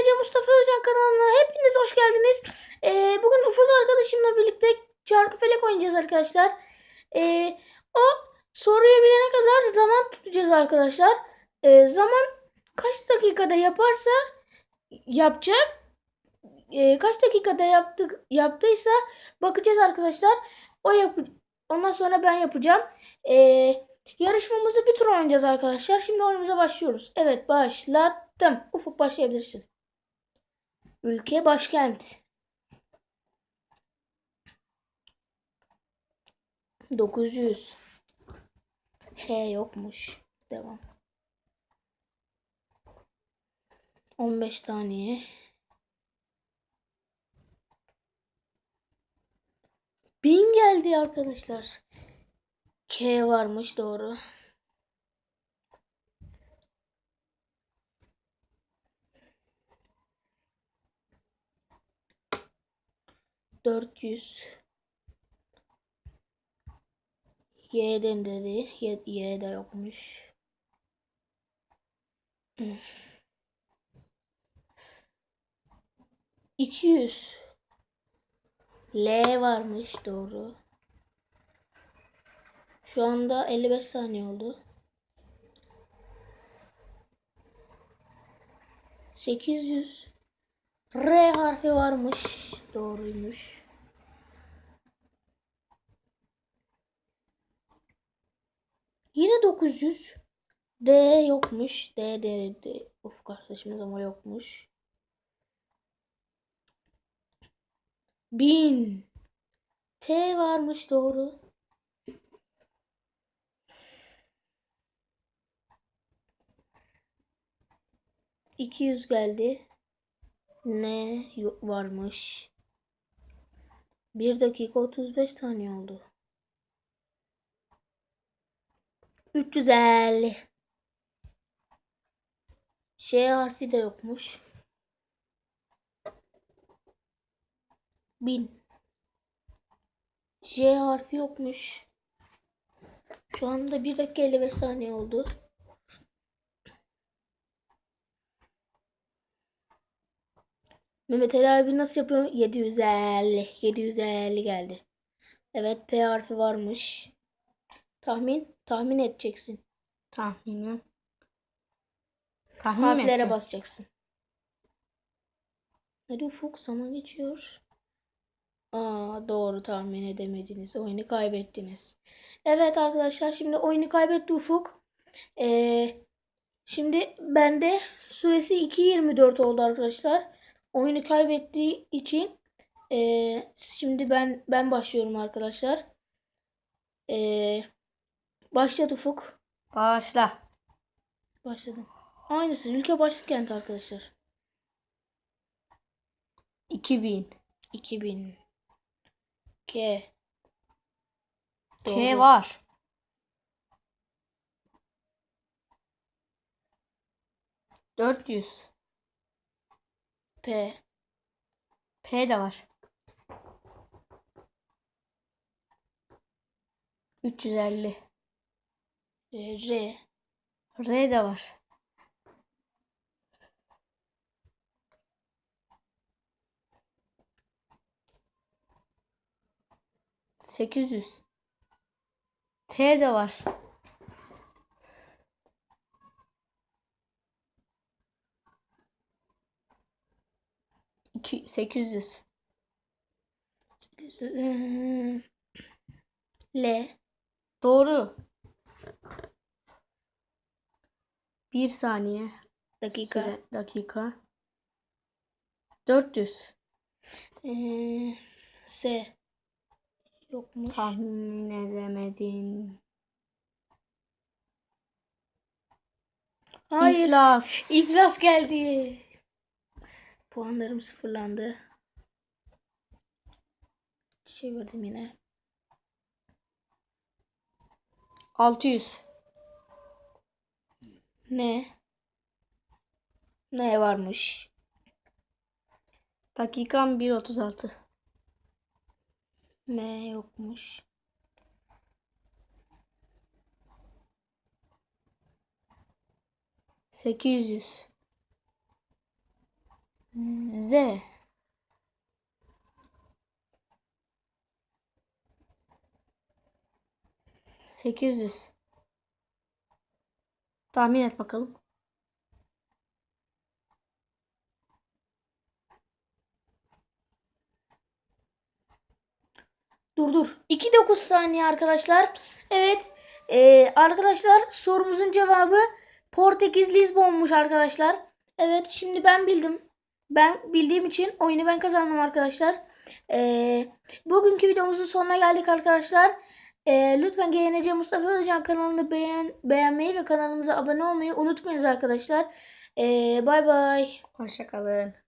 Ece Mustafa Özcan kanalına hepiniz hoş geldiniz. Ee, bugün Ufuk arkadaşımla birlikte çarkı felek oynayacağız arkadaşlar. Ee, o soruyu bilene kadar zaman tutacağız arkadaşlar. Ee, zaman kaç dakikada yaparsa yapacak. Ee, kaç dakikada yaptık yaptıysa bakacağız arkadaşlar. O yap ondan sonra ben yapacağım. Ee, yarışmamızı bir tur oynayacağız arkadaşlar. Şimdi oyunumuza başlıyoruz. Evet başlattım. Ufuk başlayabilirsin. Ülke başkent. 900. H yokmuş. Devam. 15 saniye. Bin geldi arkadaşlar. K varmış doğru. Dört yüz. Y'den dedi. Y, y de yokmuş. İki yüz. L varmış doğru. Şu anda 55 saniye oldu. 800 R harfi varmış. Doğruymuş. Yine 900 D yokmuş. D D D. Of kardeşimiz ama yokmuş. 1000 T varmış doğru. İki yüz geldi. Ne varmış? Bir dakika 35 saniye oldu. 350. Ş harfi de yokmuş. 1000. J harfi yokmuş. Şu anda 1 dakika 55 saniye oldu. Mehmet Ali abi nasıl yapıyorum? 750. 750 geldi. Evet P harfi varmış. Tahmin. Tahmin edeceksin. Tahmin mi Harflere edeceğim? basacaksın. Hadi Ufuk zaman geçiyor. Aa doğru tahmin edemediniz. Oyunu kaybettiniz. Evet arkadaşlar şimdi oyunu kaybetti Ufuk. Ee, şimdi bende süresi 2.24 oldu arkadaşlar. Oyunu kaybettiği için ee, şimdi ben ben başlıyorum arkadaşlar. Ee, başlat Ufuk. Başla. Başladım. Aynısı ülke başkent arkadaşlar. 2000. 2000 K K Doğru. var. Dört yüz. P P de var. 350. e, R R de var. Sekiz yüz. T de var. İki, sekiz yüz. Eee, L Doğru. Bir saniye. dakika Süre, dakika. 400. Eee, S yokmuş. Tahmin edemedin. Hayır. İflas. İflas geldi. Puanlarım sıfırlandı. Çevirdim yine. 600. Ne? Ne varmış? Dakikam 1.36. M yokmuş. Sekiz yüz. Z. Sekiz yüz. Tahmin et bakalım. Dur dur. 2-9 saniye arkadaşlar. Evet. Ee, arkadaşlar sorumuzun cevabı Portekiz Lisbon'muş arkadaşlar. Evet şimdi ben bildim. Ben bildiğim için oyunu ben kazandım arkadaşlar. Ee, bugünkü videomuzun sonuna geldik arkadaşlar. Ee, lütfen GNC Mustafa Özcan kanalını beğen, beğenmeyi ve kanalımıza abone olmayı unutmayınız arkadaşlar. Ee, bay bay. Hoşçakalın.